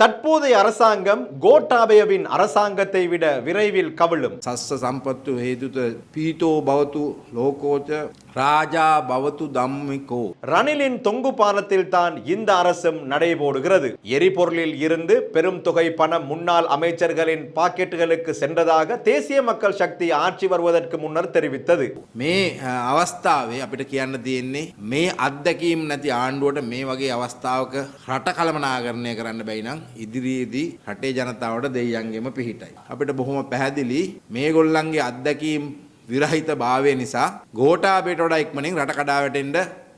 தற்போதைய அரசாங்கம் கோட்டாபயவின் அரசாங்கத்தை விட விரைவில் கவிழும் සස්ස සම්පත්තු හේතුත පීතෝ බවතු ලෝකෝච රාජා බවතු දම්මිකෝ. ரணிலின் தொங்கு பாலத்தில் தான் இந்த அரசும் நடைபோடுகிறது எரிபொருளில் இருந்து பெரும் தொகை பணம் முன்னாள் அமைச்சர்களின் பாக்கெட்டுகளுக்கு சென்றதாக தேசிய மக்கள் சக்தி ஆட்சி வருவதற்கு முன்னர் தெரிவித்தது මේ අ, අවස්ථාවේ අපිට කියන්න තියෙන්නේ මේ අත්දැකීම් නැති ආණ්ඩුවට මේ වගේ අවස්ථාවක රට කළමනාකරණය කරන්න බැයි නම් ඉදිරියේදී රටේ ජනතාවට දෙයියන්ගෙම පිහිටයි. අපිට බොහොම පැහැදිලි මේගොල්ලන්ගේ අත්දැකීම් විරහිත භාවය නිසා ගෝටාබේට වඩා ඉක්මනින් රට කඩා වැටෙන්න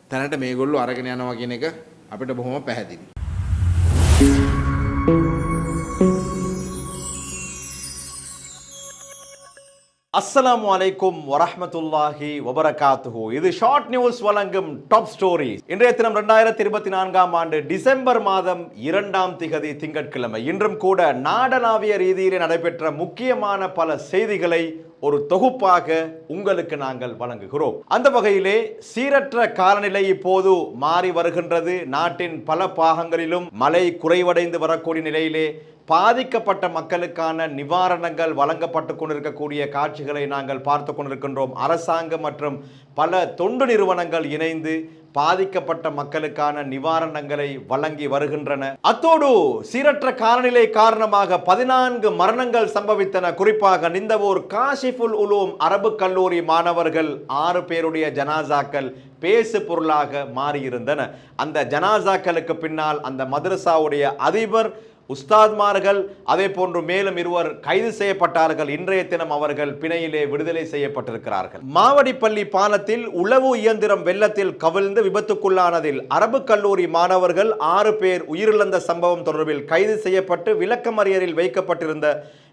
තැනට මේගොල්ලෝ අරගෙන යනවා කියන එක අපිට බොහොම පැහැදිලි. அஸ்ஸலாமு அலைக்கும் வரஹ்மத்துல்லாஹி வபரகாத்துஹு இது ஷார்ட் நியூஸ் வழங்கும் டாப் ஸ்டோரி இன்றைய தினம் ரெண்டாயிரத்தி இருபத்தி நான்காம் ஆண்டு டிசம்பர் மாதம் இரண்டாம் திகதி திங்கட்கிழமை. இன்றும் கூட நாடளாவிய ரீதியிலே நடைபெற்ற முக்கியமான பல செய்திகளை ஒரு தொகுப்பாக உங்களுக்கு நாங்கள் வழங்குகிறோம். அந்த வகையிலே சீரற்ற காலநிலை இப்போது மாறி வருகின்றது. நாட்டின் பல பாகங்களிலும் மழை குறைவடைந்து வரக்கூடிய நிலையிலே பாதிக்கப்பட்ட மக்களுக்கான நிவாரணங்கள் வழங்கப்பட்டு கொண்டிருக்கக்கூடிய காட்சிகளை நாங்கள் பார்த்து கொண்டிருக்கின்றோம். அரசாங்கம் மற்றும் பல தொண்டு நிறுவனங்கள் இணைந்து பாதிக்கப்பட்ட மக்களுக்கான நிவாரணங்களை வழங்கி வருகின்றன. அத்தோடு சீரற்ற காலநிலை காரணமாக பதினான்கு மரணங்கள் சம்பவித்தன. குறிப்பாக நிந்தவூர் காஷிஃபுல் உலூம் அரபு கல்லூரி மாணவர்கள் ஆறு பேருடைய ஜனாசாக்கள் பேசு பொருளாக மாறியிருந்தன. அந்த ஜனாசாக்களுக்கு பின்னால் அந்த மதரசாவுடைய அதிபர் உஸ்தாத்மார்கள் அதே போன்று மேலும் இருவர் கைது செய்யப்பட்டார்கள். இன்றைய தினம் அவர்கள் பிணையிலே விடுதலை செய்யப்பட்டிருக்கிறார்கள். மாவடிப்பள்ளி பாலத்தில் உளவு இயந்திரம் வெள்ளத்தில் கவிழ்ந்து விபத்துக்குள்ளானதில் அரபு கல்லூரி மாணவர்கள் ஆறு பேர் உயிரிழந்த சம்பவம் தொடர்பில் கைது செய்யப்பட்டு விளக்கமறியலில் வைக்கப்பட்டிருந்த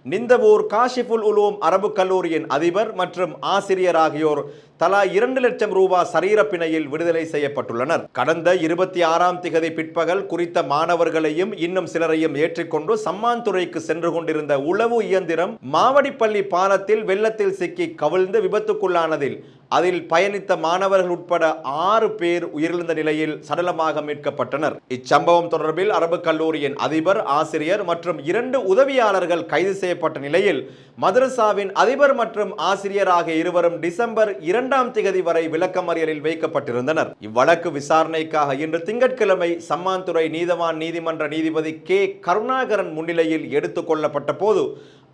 நிந்தவூர் காஷிஃபுல் உலூம் அரபு கல்லூரியின் அதிபர் மற்றும் ஆசிரியர் ஆகியோர் தலா இரண்டு லட்சம் ரூபாய் சரீரப்பிணையில் விடுதலை செய்யப்பட்டுள்ளனர். கடந்த இருபத்தி ஆறாம் திகதி பிற்பகல் குறித்த மாணவர்களையும் இன்னும் சிலரையும் ஏற்றிக்கொண்டு சம்மாந்துறைக்கு சென்று கொண்டிருந்த உளவு இயந்திரம் மாவடிப்பள்ளி பாலத்தில் வெள்ளத்தில் சிக்கி கவிழ்ந்து விபத்துக்குள்ளானதில் அதில் பயணித்த மாணவர்கள் உட்பட ஆறு பேர் உயிரிழந்த நிலையில் சடலமாக மீட்கப்பட்டனர். இச்சம்பவம் தொடர்பில் அரபு கல்லூரியின் அதிபர் ஆசிரியர் மற்றும் இரண்டு உதவியாளர்கள் கைது செய்யப்பட்ட நிலையில் மதரசாவின் அதிபர் மற்றும் ஆசிரியர் ஆகிய இருவரும் டிசம்பர் இரண்டாம் திகதி வரை விளக்கமறியலில் வைக்கப்பட்டிருந்தனர். இவ்வழக்கு விசாரணைக்காக இன்று திங்கட்கிழமை சம்மாந்துறை நீதவான் நீதிமன்ற நீதிபதி கே. கருணாகரன் முன்னிலையில் எடுத்துக் கொள்ளப்பட்ட போது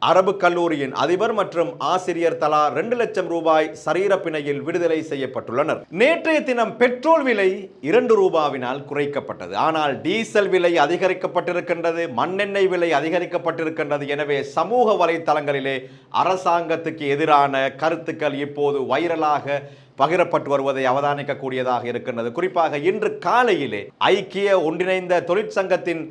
அரபு கல்லூரியின் அதிபர் மற்றும் ஆசிரியர் தலா ரெண்டு லட்சம் ரூபாய் சரீர பிணையில் விடுதலை செய்யப்பட்டுள்ளனர். நேற்றைய தினம் பெட்ரோல் விலை இரண்டு ரூபாவினால் குறைக்கப்பட்டது. ஆனால் டீசல் விலை அதிகரிக்கப்பட்டிருக்கின்றது மண்ணெண்ணெய் விலை அதிகரிக்கப்பட்டிருக்கின்றது எனவே சமூக வலைத்தளங்களிலே அரசாங்கத்துக்கு எதிரான கருத்துக்கள் இப்போது வைரலாக பகிரப்பட்டு வருவதை அவதானிக்கக்கூடியதாக இருக்கின்றது. குறிப்பாக இன்று காலையிலே ஐக்கிய ஒன்றிணைந்த தொழிற்சங்கத்தின்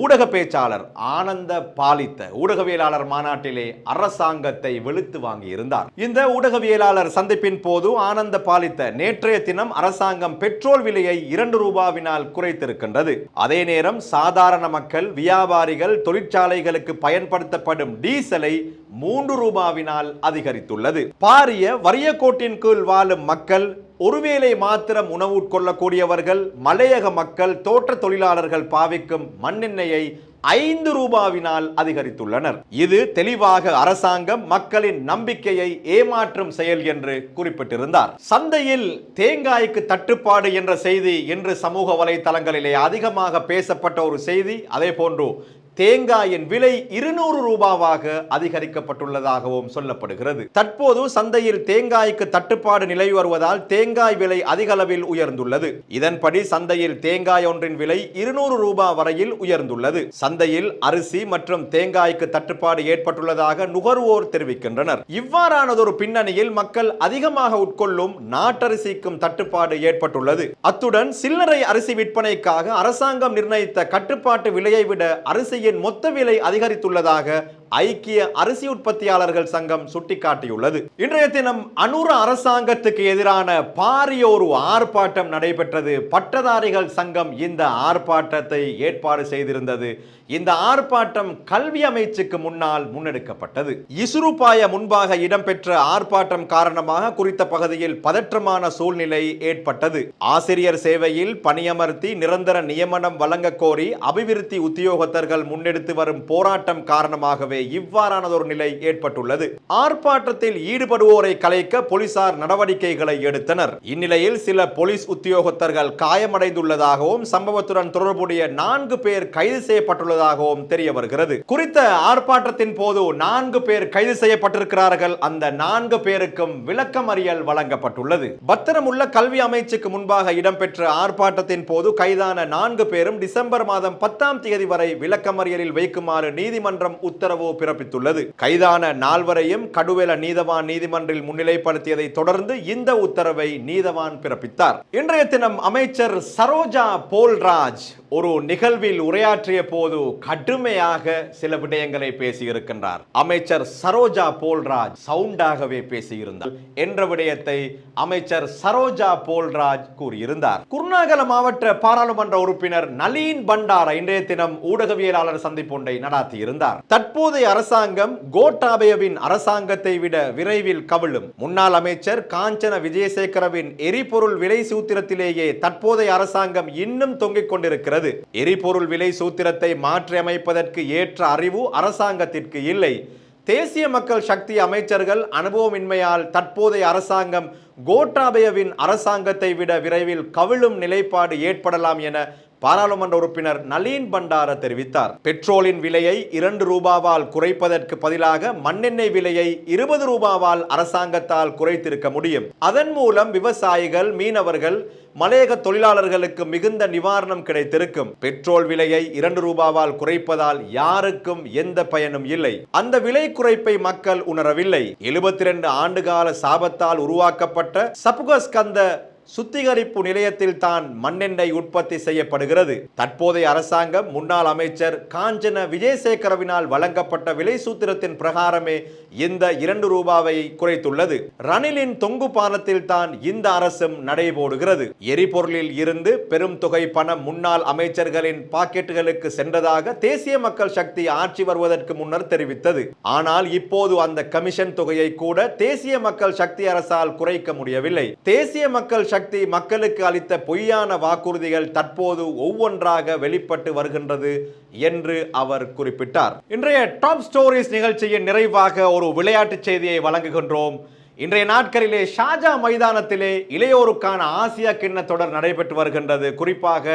ஊடக பேச்சாளர் ஆனந்த பாலித்த ஊடகவியலாளர் மாநாட்டிலே அரசாங்கத்தை வெளுத்து வாங்கியிருந்தார். இந்த ஊடகவியலாளர் சந்திப்பின் போது ஆனந்த பாலித்த நேற்றைய தினம் அரசாங்கம் பெட்ரோல் விலையை இரண்டு ரூபாவினால் குறைத்திருக்கின்றது. அதே நேரம் சாதாரண மக்கள் வியாபாரிகள் தொழிற்சாலைகளுக்கு பயன்படுத்தப்படும் டீசலை மூன்று ரூபாவினால் அதிகரித்துள்ளது. பாரிய வறிய கோட்டின் கீழ் வாழும் மக்கள் ஒருவேளை மாத்திரம் உணவு உட்கொள்ளக்கூடியவர்கள் மலையக மக்கள் தோட்ட தொழிலாளர்கள் பாவிக்கும் மண்ணெண்ணெயை ஐந்து ரூபாவினால் அதிகரித்துள்ளனர். இது தெளிவாக அரசாங்கம் மக்களின் நம்பிக்கையை ஏமாற்றும் செயல் என்று குறிப்பிட்டிருந்தார். சந்தையில் தேங்காய்க்கு தட்டுப்பாடு என்ற செய்தி இன்று சமூக வலைதளங்களிலே அதிகமாக பேசப்பட்ட ஒரு செய்தி. அதே போன்று தேங்காயின் விலை இருநூறு ரூபாவாக அதிகரிக்கப்பட்டுள்ளதாகவும் சொல்லப்படுகிறது. தற்போது சந்தையில் தேங்காய்க்கு தட்டுப்பாடு நிலவி வருவதால் தேங்காய் விலை அதிக அளவில் உயர்ந்துள்ளது. இதன்படி சந்தையில் தேங்காய் ஒன்றின் விலை இருநூறு ரூபாய் வரையில் உயர்ந்துள்ளது. சந்தையில் அரிசி மற்றும் தேங்காய்க்கு தட்டுப்பாடு ஏற்பட்டுள்ளதாக நுகர்வோர் தெரிவிக்கின்றனர். இவ்வாறானதொரு பின்னணியில் மக்கள் அதிகமாக உட்கொள்ளும் நாட்டரிசிக்கும் தட்டுப்பாடு ஏற்பட்டுள்ளது. அத்துடன் சில்லறை அரிசி விற்பனைக்காக அரசாங்கம் நிர்ணயித்த கட்டுப்பாட்டு விலையை விட அரிசியின் மொத்த விலை அதிகரித்துள்ளதாக ஐக்கிய அரிசி உற்பத்தியாளர்கள் சங்கம் சுட்டிக்காட்டியுள்ளது. இன்றைய தினம் அனுர அரசாங்கத்துக்கு எதிரான பாரிய ஒரு ஆர்ப்பாட்டம் நடைபெற்றது. பட்டதாரிகள் சங்கம் இந்த ஆர்ப்பாட்டத்தை ஏற்பாடு செய்திருந்தது. இந்த ஆர்ப்பாட்டம் கல்வி அமைச்சுக்கு முன்னால் முன்னெடுக்கப்பட்டது. இசுருபாய முன்பாக இடம்பெற்ற ஆர்ப்பாட்டம் காரணமாக குறித்த பகுதியில் பதற்றமான சூழ்நிலை ஏற்பட்டது. ஆசிரியர் சேவையில் பணியமர்த்தி நிரந்தர நியமனம் வழங்க கோரி அபிவிருத்தி உத்தியோகத்தர்கள் முன்னெடுத்து வரும் போராட்டம் காரணமாகவே இவ்வாறானதொரு நிலை ஏற்பட்டுள்ளது. ஆர்ப்பாட்டத்தில் ஈடுபடுவோரை கலைக்க போலீசார் நடவடிக்கைகளை எடுத்தனர். இந்நிலையில் சில போலீஸ் உத்தியோகத்தர்கள் காயமடைந்துள்ளதாகவும் சம்பவத்துடன் தொடர்புடைய நான்கு பேர் கைது செய்யப்பட்டுள்ளதாகவும் தெரிய வருகிறது. குறித்த ஆர்ப்பாட்டத்தின் போது நான்கு பேர் கைது செய்யப்பட்டிருக்கிறார்கள். அந்த நான்கு பேருக்கும் விளக்கமறியல் வழங்கப்பட்டுள்ளது. பத்திரமுள்ள கல்வி அமைச்சுக்கு முன்பாக இடம்பெற்ற ஆர்ப்பாட்டத்தின் போது கைதான நான்கு பேரும் டிசம்பர் மாதம் பத்தாம் தேதி வரை விளக்கமறியலில் வைக்குமாறு நீதிமன்றம் உத்தரவு பிறப்பித்துள்ளது. கைதான நால்வரையும் கடுவேல நீதவான் நீதிமன்றில் முன்னிலைப்படுத்தியதை தொடர்ந்து இந்த உத்தரவை நீதவான் பிறப்பித்தார். இன்றைய தினம் அமைச்சர் சரோஜா போல்ராஜ் ஒரு நிகழ்வில் உரையாற்றிய போது கடுமையாக சில விடயங்களை பேசியிருக்கின்றார். அமைச்சர் சரோஜா போல்ராஜ் சவுண்டாகவே பேசியிருந்தார் என்ற விடயத்தை அமைச்சர் சரோஜா போல்ராஜ் கூறியிருந்தார். குருநாகல மாவட்ட பாராளுமன்ற உறுப்பினர் நலீன் பண்டார இன்றைய தினம் ஊடகவியலாளர் சந்திப்பு ஒன்றை நடாத்தியிருந்தார். தற்போதைய அரசாங்கம் கோட்டாபயவின் அரசாங்கத்தை விட விரைவில் கவிழும். முன்னாள் அமைச்சர் காஞ்சன விஜயசேகரவின் எரிபொருள் விலை சூத்திரத்திலேயே தற்போதைய அரசாங்கம் இன்னும் தொங்கிக் கொண்டிருக்கிறது. எரிபொருள் விலை சூத்திரத்தை மாற்றியமைப்பதற்கு ஏற்ற அறிவு அரசாங்கத்திற்கு இல்லை. தேசிய மக்கள் சக்தி அமைச்சர்கள் அனுபவமின்மையால் தற்போதைய அரசாங்கம் கோட்டாபயவின் அரசாங்கத்தை விட விரைவில் கவிழும் நிலைப்பாடு ஏற்படலாம் என பாராளுமன்ற உறுப்பினர் நளீன் பண்டார தெரிவித்தார். பெட்ரோலின் விலையை இரண்டு ரூபாவால் குறைப்பதற்கு பதிலாக மண்ணெண்ணெய் விலையை இருபது ரூபாவால் அரசாங்கத்தால் குறைத்திருக்க முடியும். அதன் மூலம் விவசாயிகள் மீனவர்கள் மலையக தொழிலாளர்களுக்கு மிகுந்த நிவாரணம் கிடைத்திருக்கும். பெட்ரோல் விலையை இரண்டு ரூபாவால் குறைப்பதால் யாருக்கும் எந்த பயனும் இல்லை. அந்த விலை குறைப்பை மக்கள் உணரவில்லை. எழுபத்தி ரெண்டு ஆண்டுகால சாபத்தால் உருவாக்கப்பட்ட சப்புகஸ்கந்த சுத்திகரிப்பு நிலையத்தில் தான் மண்ணெண்ணெய் உற்பத்தி செய்யப்படுகிறது. தற்போதைய அரசாங்கம் முன்னாள் அமைச்சர் காஞ்சன விஜயசேகரவினால் வழங்கப்பட்ட விலை சூத்திரத்தின் பிரகாரமே இந்த இரண்டு ரூபாவை குறைத்துள்ளது. ரணிலின் தொங்கு பாலத்தில் தான் இந்த அரசும் நடைபோடுகிறது. எரிபொருளில் இருந்து பெரும் தொகை பணம் முன்னாள் அமைச்சர்களின் பாக்கெட்டுகளுக்கு சென்றதாக தேசிய மக்கள் சக்தி ஆட்சி வருவதற்கு முன்னர் தெரிவித்தது. ஆனால் இப்போது அந்த கமிஷன் தொகையை கூட தேசிய மக்கள் சக்தி அரசால் குறைக்க முடியவில்லை. தேசிய மக்கள் சக்தி மக்களுக்கு அளித்த பொய்யான வாக்குறுதிகள் தற்போது ஒவ்வொன்றாக வெளிப்பட்டு வருகின்றது என்று அவர் குறிப்பிட்டார். இன்றைய டாப் ஸ்டோரிஸ் நிகழ்ச்சியின் நிறைவாக ஒரு விளையாட்டு செய்தியை வழங்குகின்றோம். இன்றைய நாட்களிலே ஷாஜா மைதானத்திலே இளையோருக்கான ஆசியா கிண்ண தொடர் நடைபெற்று வருகின்றது. குறிப்பாக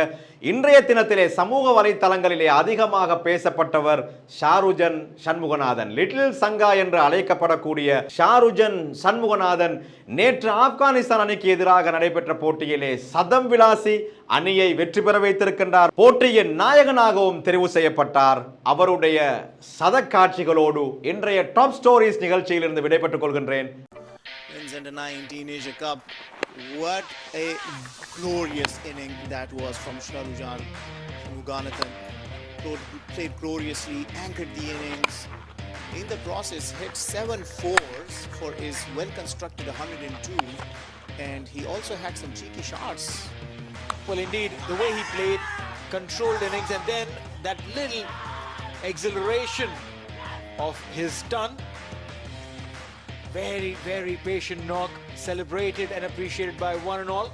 இன்றைய தினத்திலே சமூக வலைத்தளங்களிலே அதிகமாக பேசப்பட்டவர் ஷாருஜன் சண்முகநாதன். லிட்டில் சங்கா என்று அழைக்கப்படக்கூடிய ஷாருஜன் சண்முகநாதன் நேற்று ஆப்கானிஸ்தான் அணிக்கு எதிராக நடைபெற்ற போட்டியிலே சதம் விலாசி அணியை வெற்றி பெற வைத்திருக்கின்றார். போட்டியின் நாயகனாகவும் தெரிவு செய்யப்பட்டார். அவருடைய சத காட்சிகளோடு இன்றைய டாப் ஸ்டோரிஸ் நிகழ்ச்சியிலிருந்து விடைபெற்றுக் கொள்கின்றேன். Wins under 19 Asia Cup. What a glorious inning that was from Sharujan Muganathan. Played gloriously, anchored the innings. In the process, hit seven fours for his well-constructed 102, and he also had some cheeky shots. Well, indeed, the way he played, controlled innings, and then that little exhilaration of his stun. Very, very patient knock, celebrated and appreciated by one and all.